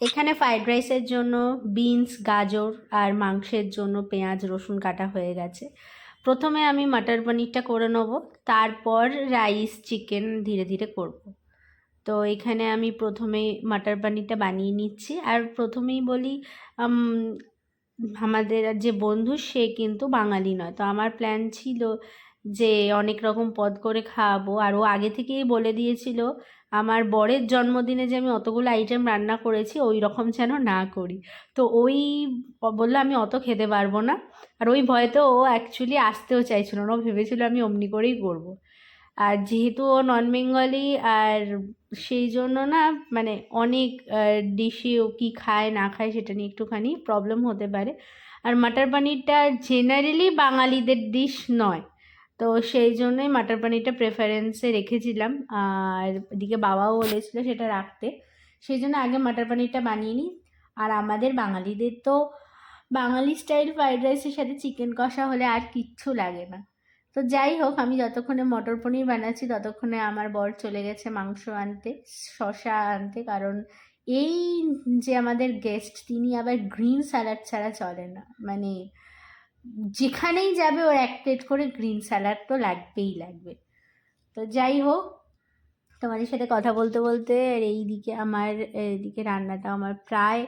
এখানে ফ্রাইড রাইসের জন্য বিনস গাজর আর মাংসের জন্য পেঁয়াজ, রসুন কাটা হয়ে গেছে। প্রথমে আমি মাটার পনিরটা করে নেব, তারপর রাইস চিকেন ধীরে ধীরে করব। তো এখানে আমি প্রথমে মাটার পানিরটা বানিয়ে নিচ্ছি। আর প্রথমেই বলি আমাদের যে বন্ধু, সে কিন্তু বাঙালি নয়। তো আমার প্ল্যান ছিল যে অনেক রকম পদ করে খাওয়াবো। আর ও আগে থেকেই বলে দিয়েছিল আমার বরের জন্মদিনে যে আমি অতগুলো আইটেম রান্না করেছি ওই রকম যেন না করি। তো ওই বলল, আমি অত খেতে পারব না। আর ওই ভয়তে ও অ্যাকচুয়ালি আসতেও চাইছিল না। ও ভেবেছিল আমি অমনি করেই করব। আর যেহেতু ও নন বেঙ্গলি আর সেই জন্য না মানে অনেক ডিশই ও কী খায়, না খায়, সেটা নিয়ে একটুখানি প্রবলেম হতে পারে। আর মাটার পানিরটা জেনারেলি বাঙালিদের ডিশ নয়। তো সেই জন্যই মাটার পানিরটা প্রেফারেন্সে রেখেছিলাম। আর এদিকে বাবাও বলেছিল সেটা রাখতে। সেই জন্য আগে মাটার পানিরটা বানিয়ে নিই। আর আমাদের বাঙালিদের তো বাঙালি স্টাইল ফ্রাইড রাইসের সাথে চিকেন কষা হলে আর কিচ্ছু লাগে না। তো যাই হোক, আমি যতক্ষণে মটর পনির বানাচ্ছি, ততক্ষণে আমার বর চলে গেছে মাংস আনতে শশা আনতে। কারণ এই যে আমাদের গেস্ট তিনি আবার গ্রিন স্যালাড ছাড়া চলে না। মানে যেখানেই যাবে ওর এক প্লেট করে গ্রিন স্যালাড তো লাগবেই লাগবে। তো যাই হোক, তোমাদের সাথে কথা বলতে বলতে আর এইদিকে আমার এদিকে রান্নাটা আমার প্রায়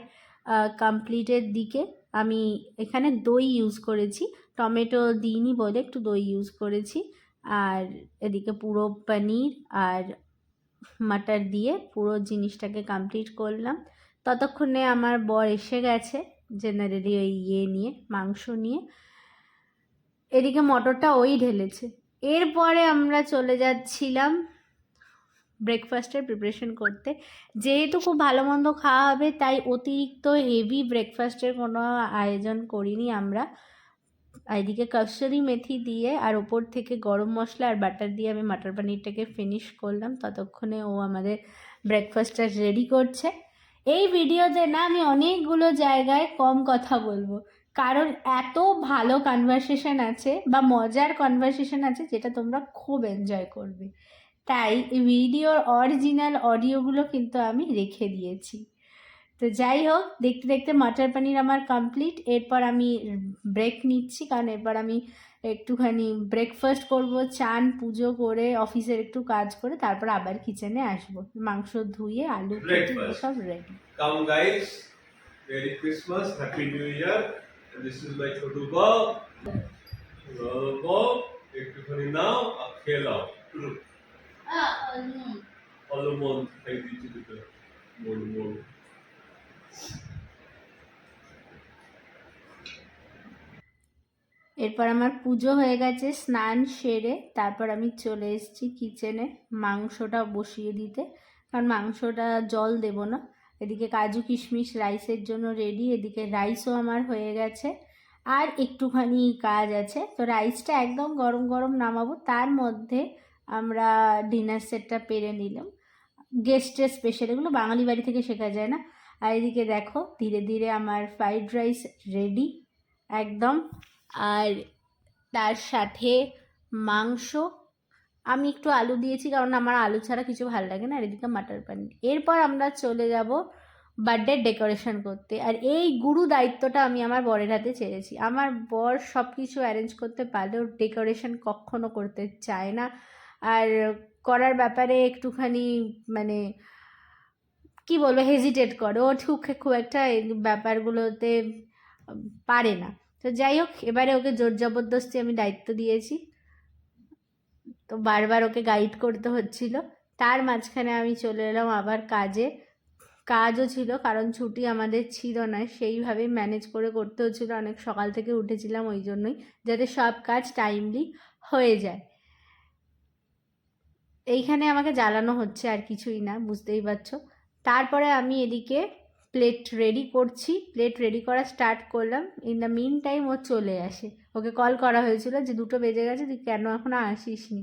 কমপ্লিটের দিকে। আমি এখানে দই ইউজ করেছি, টমেটো দিইনি বলে একটু দই ইউজ করেছি। আর এদিকে পুরো পনির আর মাটার দিয়ে পুরো জিনিসটাকে কমপ্লিট করলাম। ততক্ষণে আমার বর এসে গেছে জেনারেলি ওই ইয়ে নিয়ে, মাংস নিয়ে। এদিকে মটরটা ওই ঢেলেছে। এরপরে আমরা চলে যাচ্ছিলাম ব্রেকফাস্টের প্রিপারেশন করতে। যেহেতু খুব ভালো মন্দ খাওয়া হবে, তাই অতিরিক্ত হেভি ব্রেকফাস্টের কোনো আয়োজন করিনি আমরা। এদিকে কসুরি মেথি দিয়ে আর ওপর থেকে গরম মশলা আর বাটার দিয়ে আমি মাটার পানিরটাকে ফিনিশ করলাম। ততক্ষণে ও আমাদের ব্রেকফাস্টটা রেডি করছে। এই ভিডিওতে না আমি অনেকগুলো জায়গায় কম কথা বলব। কারণ এত ভালো কনভারসেশন আছে বা মজার কনভারসেশন আছে যেটা তোমরা খুব এনজয় করবে। তাই ভিডিওর অরিজিনাল অডিওগুলো কিন্তু আমি রেখে দিয়েছি। তো যাই হোক দেখতে দেখতে মাটার পানির আমার কমপ্লিট এরপর আমি ব্রেক নিচ্ছি কারণ এরপর আমি একটুখানি ব্রেকফাস্ট করব চান পুজো করে অফিসের একটু কাজ করে তারপর আবার কিচেনে আসব। মাংস ধুয়ে আলু. সব ready Come guys, Merry Christmas, Happy New Year. And this is my ছোটু Bob. Hello Bob, একটুখানি নাও আর খেয়ে নাও। ভালো মন খাই দিচ্ছি দুটো। মন মন। এরপর আমার পুজো হয়ে গেছে স্নান সেরে তারপর আমি চলে এসেছি কিচেনে মাংসটা বসিয়ে দিতে। কারণ মাংসটা জল দেব না। এদিকে কাজু কিশমিশ রাইসের জন্য রেডি এদিকে রাইসও আমার হয়ে গেছে। আর একটুখানি কাজ আছে। তো রাইসটা একদম গরম গরম নামাবো, তার মধ্যে আমরা ডিনার সেটটা পেরে নিলাম। গেস্টের স্পেশাল এগুলো বাঙালি বাড়ি থেকে শেখা যায় না। আর এদিকে দেখো, ধীরে ধীরে আমার ফ্রাইড রাইস রেডি একদম। আর তার সাথে মাংস আমি একটু আলু দিয়েছি কারণ আমার আলু ছাড়া কিছু ভালো লাগে না, আর এদিকে মাটার পানির এরপর আমরা চলে যাব বার্থডে ডেকোরেশন করতে, আর এই গুরু দায়িত্বটা আমি আমার বরের হাতে ছেড়েছি। আমার বর সব কিছু অ্যারেঞ্জ করতে পারলেও ডেকোরেশন কখনো করতে চায় না। আর করার ব্যাপারে একটুখানি মানে কি বলব হেজিটেট করে। ও ঠিক, খুব একটা ব্যাপারগুলোতে পারে না। তো যাই হোক, এবারে ওকে জোর জবরদস্তি আমি দায়িত্ব দিয়েছি। তো বারবার ওকে গাইড করতে হচ্ছিল। তার মাঝখানে আমি চলে এলাম আবার কাজে। কাজও ছিল, কারণ ছুটি আমাদের ছিল না। সেইভাবে ম্যানেজ করে করতে হচ্ছিল অনেক সকাল থেকে উঠেছিলাম ওই জন্যই, যাতে সব কাজ টাইমলি হয়ে যায়। এইখানে আমাকে জ্বালানো হচ্ছে আর কিছুই না, বুঝতেই পারছ। তারপরে আমি এদিকে প্লেট রেডি করছি। প্লেট রেডি করা স্টার্ট করলাম। ইন দ্য মিন টাইম ও চলে আসে। ওকে কল করা হয়েছিল যে, দুটো বেজে গেছে, তুই কেন এখনও আসিস নি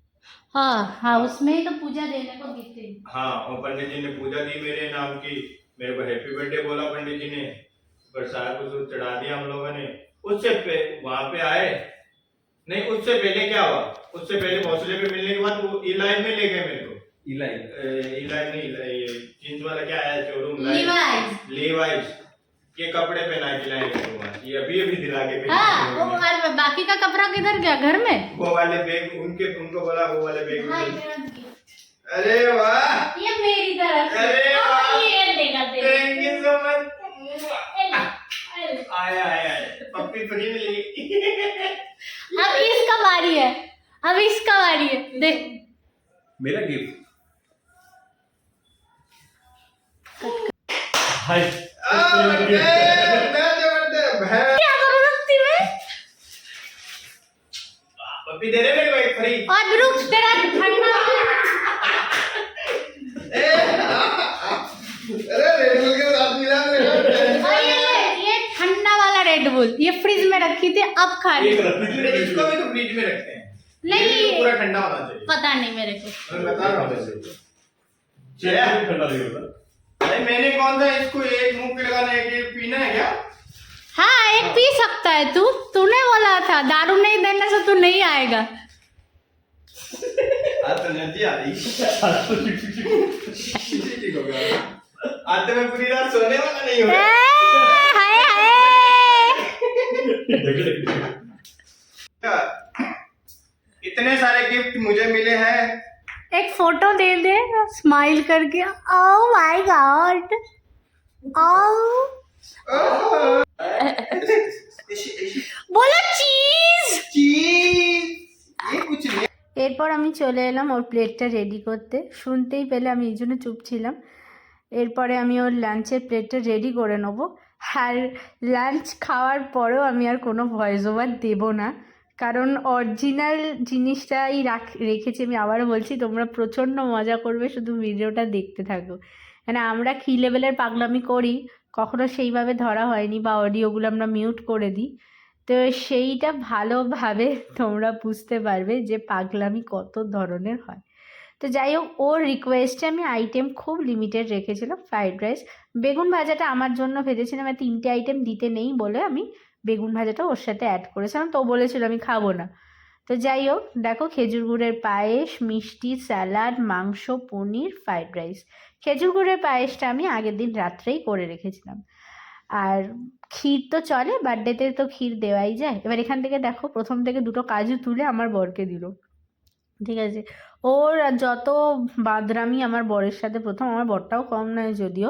हाँ हाउस में ही तो पूजा देने को गिफ्ट हाँ और पंडित जी ने पूजा दी मेरे नाम की। मेरे को हैप्पी बर्थडे बोला पंडित जी ने। प्रसाद को चढ़ा दिया हम लोगों ने। उससे पे वहाँ पे आए। नहीं उससे पहले क्या हुआ? उससे पहले हौसले पे मिलने के बाद वो इलाज में ले गए मेरे को। इलाई ए, इलाज नहीं इला- ये जींस वाला क्या है शोरूम Levi's. लीवाइस ये कपड़े पहना के को वहाँ। ये अभी अभी दिला के हाँ वो उन्होंने। और बाकी का कपड़ा किधर गया? घर में? वो वाले बैग उनके उनको बोला वो वाले बैग हाँ, में-। अरे वाह! ये मेरी तरफ़ अरे वाह। ये देगा थैंक यू सो मच आया आया पप्पी फ्री मिली। अब इसका बारी है। अब इसका बारी है। देख। मेरा गिफ्ट हाय। मैं पप्पी दे रहे मेरे को एक फ्री और रुक तेरा ठंडा और ये ले, ये ठंडा वाला रेड बुल ये फ्रिज में रखी थी अब खा रही ली इसको भी तो फ्रिज में रखते हैं। नहीं। पूरा ठंडा होना चाहिए। पता नहीं मेरे को। मैं बता रहा हूँ वैसे। चेहरा ठंडा नहीं होता भाई मैंने कौन सा इसको एक मुँह पे लगाना है कि पीना है क्या? हाँ एक पी सकता है तू। तूने बोला था दारू नहीं देने से तू नहीं आएगा। आते मैं पूरी रात सोने वाला नहीं हूँ एक फोटो दे दे स्माइल करके ओह माय गॉड ओह বলো চিজ चीज ये कुछ नहीं এরপর আমি চলে এলাম ওর প্লেটটা রেডি করতে শুনতেই পেলে আমি এই জন্য চুপ ছিলাম এরপরে আমি ওর লাঞ্চের প্লেটটা রেডি করে নেবো আর লাঞ্চ খাওয়ার পরেও আমি আর কোনো ভয়েস ওভার দেবো না কারণ অরিজিনাল জিনিসটাই রাখ, রেখেছি, আমি আবারও বলছি, তোমরা প্রচণ্ড মজা করবে, শুধু ভিডিওটা দেখতে থাকো। মানে আমরা কী লেভেলের পাগলামি করি, কখনো সেইভাবে ধরা হয়নি বা অডিওগুলো আমরা মিউট করে দিই। তো সেইটা ভালোভাবে তোমরা বুঝতে পারবে যে পাগলামি কত ধরনের হয়। তো যাই হোক, ওর রিকোয়েস্টে আমি আইটেম খুব লিমিটেড রেখেছিলাম ফ্রাইড রাইস বেগুন ভাজাটা আমার জন্য ভেজেছিলাম আর তিনটে আইটেম দিতে নেই বলে আমি বেগুন ভাজাটা ওর সাথে অ্যাড করেছিলাম তো বলেছিল, আমি খাব না। তো যাই হোক, দেখো খেজুর গুড়ের পায়েস, মিষ্টি, স্যালাড, মাংস, পনির ফ্রাইড রাইস খেজুর গুড়ের পায়েসটা আমি আগের দিন রাত্রেই করে রেখেছিলাম। আর ক্ষীর তো চলে বার্থডেতে তো ক্ষীর দেওয়াই যায়। এবার এখান থেকে দেখো, প্রথম থেকে দুটো কাজু তুলে আমার বরকে দিল। ঠিক আছে? ওর যত বাদরামি আমার বরের সাথে, প্রথম আমার বরটাও কম নয় যদিও।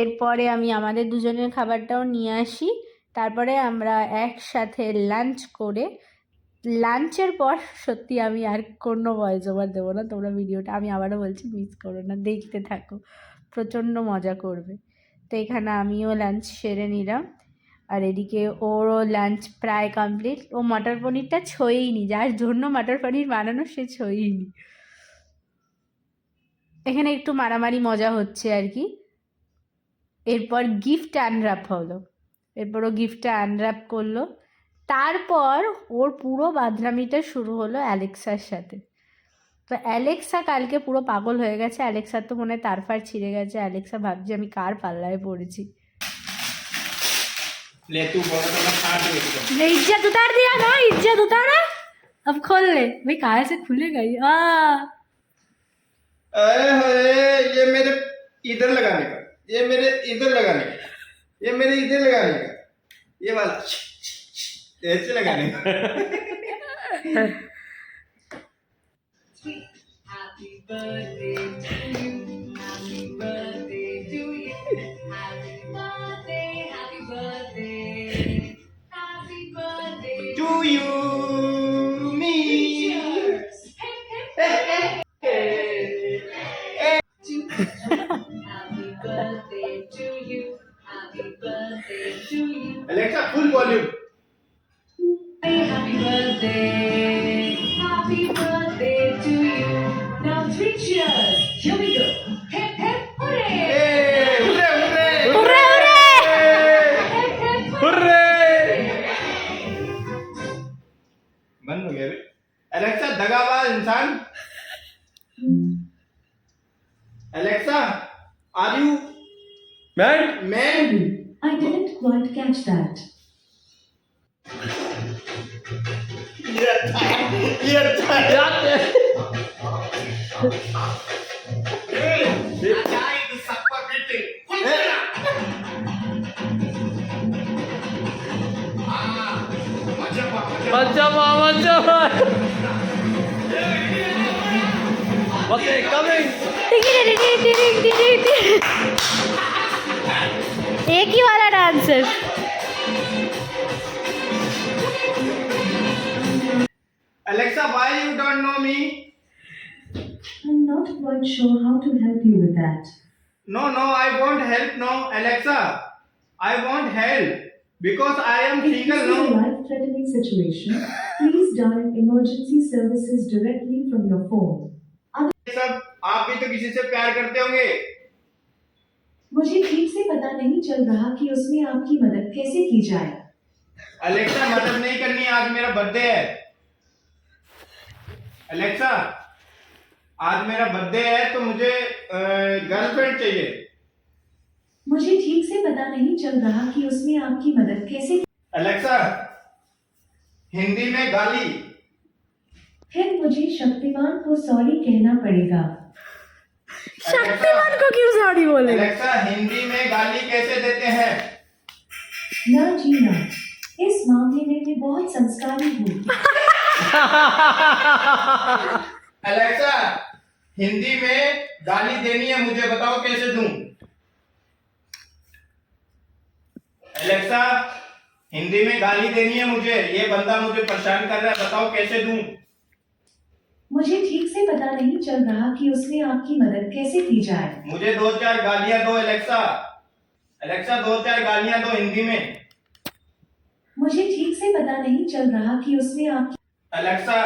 এরপরে আমি আমাদের দুজনের খাবারটাও নিয়ে আসি। তারপরে আমরা একসাথে লাঞ্চ করে লাঞ্চের পর সত্যি আমি আর কোনো ভয়েস ওভার দেবো না, তোমরা ভিডিওটা আমি আবারও বলছি মিস করো না, দেখতে থাকো, প্রচণ্ড মজা করবে। তো এখানে আমিও লাঞ্চ সেরে নিলাম, আর এদিকে ওরও লাঞ্চ প্রায় কমপ্লিট ও মটর পনিরটা ছোঁয়েইনি, যার জন্য মটর পনির বানানো সে ছোঁয়েইনি। এখানে একটু মারামারি মজা হচ্ছে আর কি, এরপর গিফট আনর্যাপ হলো। এরপর ও গিফটটা আনর্যাপ করলো তারপর ওর পুরো বাদরামিটা শুরু হলো অ্যালেক্সার সাথে তো অ্যালেক্সা কালকে পুরো পাগল হয়ে গেছে অ্যালেক্সার তো মনে হয় তারফার ছিঁড়ে গেছে অ্যালেক্সা ভাবছে আমি কার পাল্লায় পড়েছি ले तू बोला तो मैं काट दूँ इसको ले इज्जत उतार दिया ना इज्जत उतारा अब खोल ले भाई कहाँ से खुलेगा ये आ अरे अरे ये मेरे इधर लगाने का ये मेरे इधर लगाने का ये मेरे इधर लगाने का ये वाला ऐसे लगाने का Happy birthday to you. ये अच्छा है ये अच्छा है याद है Macam apa macam? Okay, coming. Ding ding ding ding ding ding. एक ही वाला dancer me? I'm not quite sure how to help you with that. No, no, I won't help. No, Alexa, I won't help because I am If single. see a life-threatening situation, please dial emergency services directly from your phone. सब आप भी तो किसी से प्यार करते होंगे मुझे ठीक से पता नहीं चल रहा कि उसमें आपकी मदद कैसे की जाए अलेक्सा मदद नहीं करनी आज मेरा बर्थडे है अलेक्सा आज मेरा बर्थडे है तो मुझे गर्लफ्रेंड चाहिए। मुझे ठीक से पता नहीं चल रहा कि उसमें आपकी मदद कैसे अलेक्सा हिंदी में गाली। फिर मुझे शक्तिमान को सॉरी कहना पड़ेगा। शक्तिमान को क्यों सॉरी बोले? अलेक्सा हिंदी में गाली कैसे देते हैं? ना जी ना। इस मामले में मैं बहुत संस्कारी हूँ। अलेक्सा हिंदी में गाली देनी है मुझे बताओ कैसे दूँ? अलेक्सा हिंदी में गाली देनी है मुझे। ये बंदा मुझे परेशान कर रहा है बताओ कैसे दूँ? मुझे ठीक से पता नहीं चल रहा कि उसने आपकी मदद कैसे की जाए। मुझे दो चार गालियाँ दो अलेक्सा अलेक्सा दो चार गालियाँ दो हिंदी में। मुझे ठीक से पता नहीं चल रहा कि उसने आपकी अलेक्सा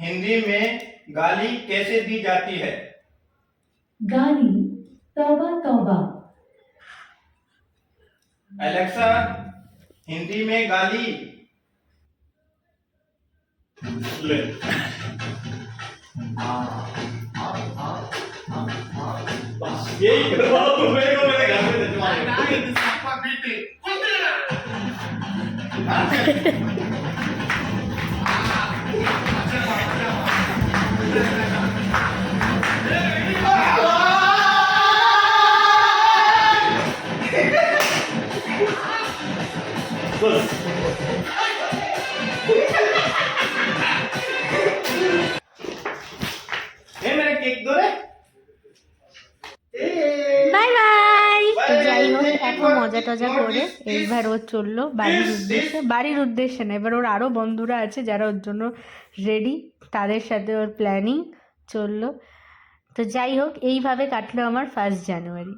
हिंदी में गाली कैसे दी जाती है? गाली तौबा तौबा। अलेक्सा हिंदी में गाली। ले। बस यही मेरे को मेरे घर में भिजवा মজা টজা করে এইবার ও চলল বাড়ির উদ্দেশ্যে বাড়ির উদ্দেশ্যে না এবার ওর আরও বন্ধুরা আছে যারা ওর জন্য রেডি তাদের সাথে ওর প্ল্যানিং চলল। তো যাই হোক এইভাবে কাটলো আমার ফার্স্ট জানুয়ারি